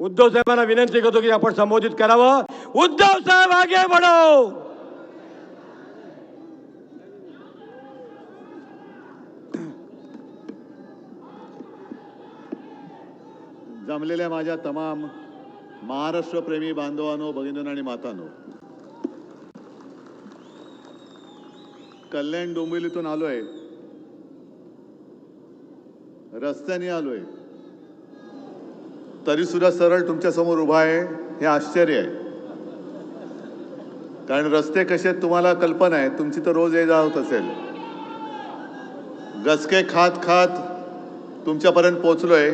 उद्धव साहेबांना विनंती करतो की आपण संबोधित करावं. उद्धव साहेब आगे बढो. जमलेल्या माझ्या तमाम महाराष्ट्रप्रेमी बांधवांनो भगिनींनो आणि मातांनो. कल्याण डोंबिवलीतून आलोय. रस्त्याने आलोय. तरीसुद्धा सरळ तुमच्यासमोर उभा आहे हे आश्चर्य आहे. कारण रस्ते कसे आहेत तुम्हाला कल्पना आहे तुमची तर रोज ये जा होत असेल. गचके खात खात तुमच्यापर्यंत पोहोचलोय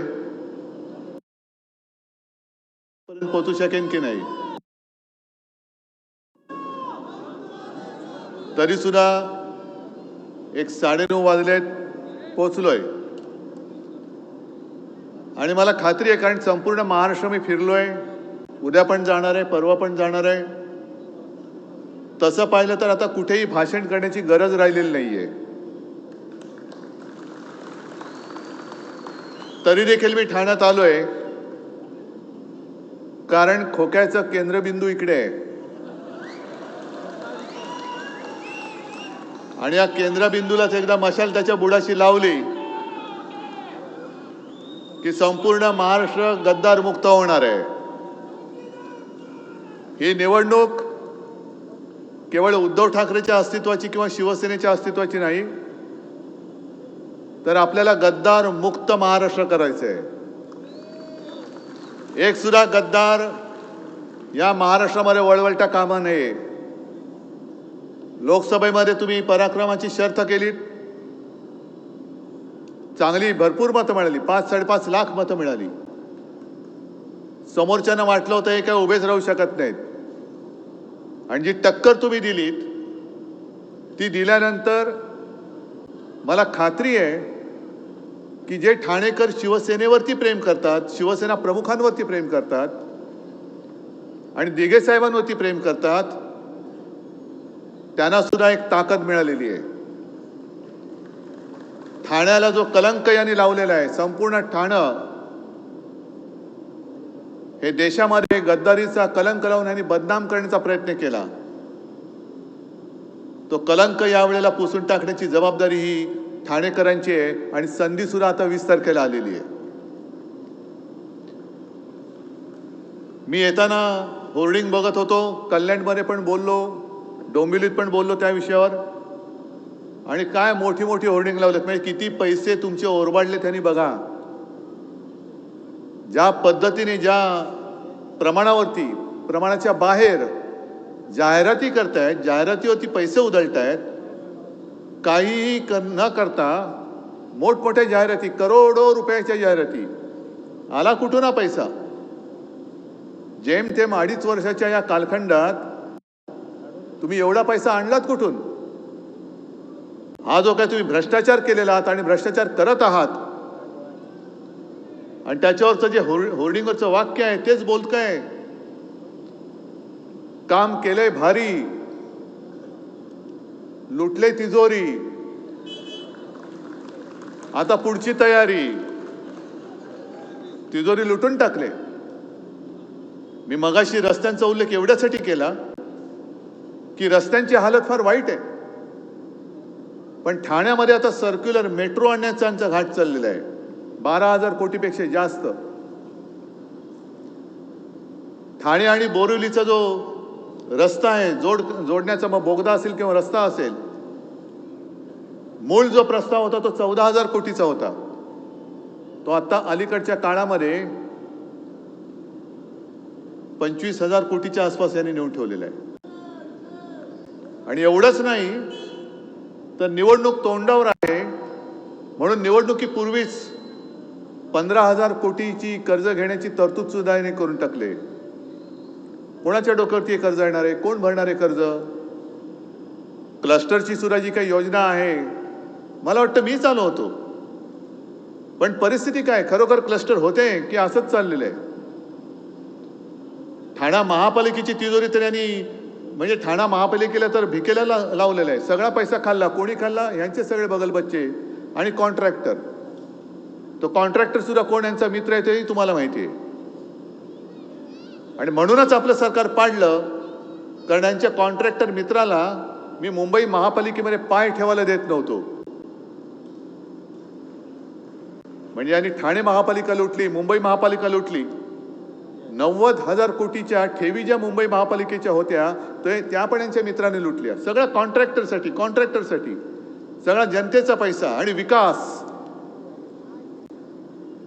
पर्यंत पोहोचू शकेन की नाही? तरी सुद्धा एक साडेनऊ वाजलेत पोचलोय. आणि मला खात्री आहे कारण संपूर्ण महाराष्ट्र मी फिरलो आहे उद्या पण जाणार आहे परवा पण जाणार आहे. तसं पाहिलं तर आता कुठेही भाषण करण्याची गरज राहिलेली नाहीये. तरी देखील मी ठाण्यात आलो आहे कारण खोक्याचं केंद्रबिंदू इकडे आहे. आणि या केंद्रबिंदूलाच एकदा मशाल त्याच्या बुडाशी लावली. की संपूर्ण महाराष्ट्र गद्दार मुक्त होणार आहे. ही निवडणूक केवळ उद्धव ठाकरेच्या अस्तित्वाची किंवा शिवसेनेच्या अस्तित्वाची नाही तर आपल्याला गद्दार मुक्त महाराष्ट्र करायचं आहे एक सुद्धा गद्दार या महाराष्ट्रामध्ये वळवळता कामा नये. लोकसभेमध्ये तुम्ही पराक्रमाची शर्त केलीत. चांगली भरपूर मतं मिळाली. पाच साडेपाच लाख मतं मिळाली. समोरच्यानं वाटलं होतं हे काय उभेच राहू शकत नाहीत. आणि जी टक्कर तुम्ही दिलीत ती दिल्यानंतर मला खात्री आहे की जे ठाणेकर शिवसेनेवरती प्रेम करतात शिवसेना प्रमुखांवरती प्रेम करतात आणि दिघे साहेबांवरती प्रेम करतात त्यांना सुद्धा एक ताकद मिळालेली आहे. ठाण्याला जो कलंक यांनी लावलेला आहे संपूर्ण ठाणं हे देशामध्ये गद्दारीचा कलंक लावून यांनी बदनाम करण्याचा प्रयत्न केला. तो कलंक यावेळेला पुसून टाकण्याची जबाबदारी ही ठाणेकरांची आहे आणि संधी सुद्धा आता वीस तारखेला आलेली आहे. मी येताना होर्डिंग बघत होतो कल्याणमध्ये पण बोललो डोंबिवलीत पण बोललो त्या विषयावर. आणि काय मोठी मोठी होर्डिंग लावलेत? म्हणजे किती पैसे तुमचे ओरबाडले त्यांनी बघा. ज्या पद्धतीने ज्या प्रमाणावरती प्रमाणाच्या बाहेर जाहिराती करतायत जाहिरातीवरती पैसे उधळतायत काहीही कर न करता मोठमोठ्या जाहिराती करोडो रुपयाच्या जाहिराती. आला कुठून हा पैसा? जेमतेम अडीच वर्षाच्या या कालखंडात तुम्ही एवढा पैसा आणलात कुठून? हा जो काय तुम्ही भ्रष्टाचार केलेला आहात आणि भ्रष्टाचार करत आहात आणि त्याच्यावरचं जे होर्डिंगवरचं वाक्य आहे तेच बोलत काय काम केलंय भारी लुटले तिजोरी आता पुढची तयारी. तिजोरी लुटून टाकले. मी मगाशी रस्त्यांचा उल्लेख एवढ्यासाठी केला की रस्त्यांची हालत फार वाईट आहे. पण ठाण्यामध्ये आता सर्क्युलर मेट्रो आणण्याचा आमचा घाट चाललेला आहे. बारा हजार कोटीपेक्षा जास्त. ठाणे आणि बोरिवलीचा जो रस्ता आहे जोड जोडण्याचा मग बोगदा असेल किंवा रस्ता असेल मूळ जो प्रस्ताव होता तो चौदा हजार कोटीचा होता. तो आता अलीकडच्या काळामध्ये पंचवीस हजार कोटीच्या आसपास यांनी नेऊन ठेवलेला आहे. आणि एवढंच नाही तर निवडणूक तोंडावर आहे. म्हणून निवडणुकीपूर्वीच पंधरा हजार कोटीची कर्ज घेण्याची तरतूद सुद्धा याने करून टाकले. कोणाच्या डोक्यावरती हे कर्ज येणार आहे? कोण भरणार आहे कर्ज? क्लस्टरची सुद्धा जी काही योजना आहे. मला वाटतं मी चालू होतो. पण परिस्थिती काय? खरोखर क्लस्टर होते की असंच चाललेलं आहे? ठाणा महापालिकेची तिजोरी तर यांनी म्हणजे ठाणा महापालिकेला तर भिकेला ला लावलेला आहे. सगळा पैसा खाल्ला कोणी खाल्ला यांचे सगळे बगलबच्चे आणि कॉन्ट्रॅक्टर तो कॉन्ट्रॅक्टर सुद्धा कोण यांचा मित्र आहे तेही तुम्हाला माहिती आहे. आणि म्हणूनच आपलं सरकार पाडलं कारण यांच्या कॉन्ट्रॅक्टर मित्राला मी मुंबई महापालिकेमध्ये पाय ठेवायला देत नव्हतो. म्हणजे यांनी ठाणे महापालिका लुटली मुंबई महापालिका लुटली. नव्वद हजार कोटीच्या ठेवी ज्या मुंबई महापालिकेच्या होत्या ते त्या पण यांच्या मित्राने लुटल्या. सगळ्या कॉन्ट्रॅक्टरसाठी कॉन्ट्रॅक्टरसाठी. सगळा जनतेचा पैसा आणि विकास.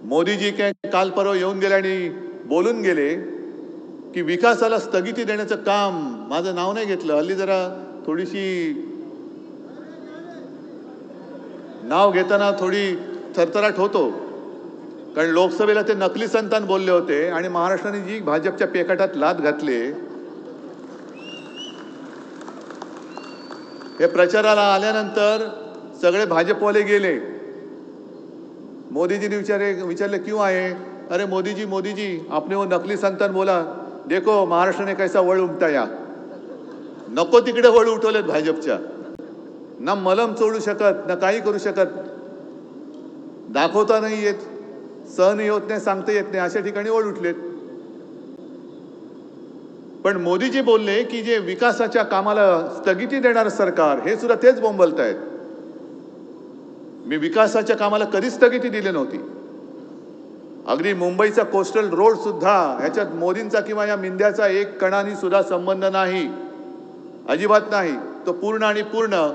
मोदीजी काय काल परवा येऊन गेले आणि बोलून गेले की विकासाला स्थगिती देण्याचं काम माझं नाव नाही घेतलं. हल्ली जरा थोडीशी नाव घेताना थोडी थरथराट होतो. कारण लोकसभेला ते नकली संतान बोलले होते आणि महाराष्ट्राने जी भाजपच्या पेकाटात लाद घातली हे प्रचाराला आल्यानंतर सगळे भाजपवाले गेले. मोदीजीने विचारे विचारले क्यों आहे? अरे मोदीजी मोदीजी आपने वो नकली संतान बोला. देखो महाराष्ट्राने कैसा वळ उमटाया. नको तिकडे वळ उठवलेत भाजपच्या. ना मलम चोडू शकत ना काही करू शकत. दाखवता नाही येत. सहन होत नाही सांगता येत नाही अशा ठिकाणी वळ उठलेत. पण मोदीजी बोलले की जे विकासाच्या कामाला स्थगिती देणार सरकार हे सुद्धा तेच बोंबलत आहेत मी विकासाच्या कामाला कधीच स्थगिती दिली नव्हती. अगदी मुंबईचा कोस्टल रोड सुद्धा ह्याच्यात मोदींचा किंवा या मिंद्याचा एक कणानी सुद्धा संबंध नाही. अजिबात नाही. तो पूर्ण आणि पूर्ण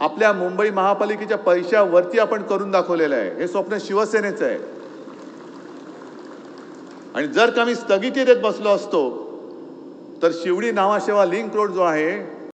आपल्या मुंबई महापालिकेच्या पैशावरती आपण करून दाखवलेलं आहे. हे स्वप्न शिवसेनेचं आहे. आणि जर का मी स्थगिती देत बसलो असतो तर शिवडी नावाशेवा लिंक रोड जो आहे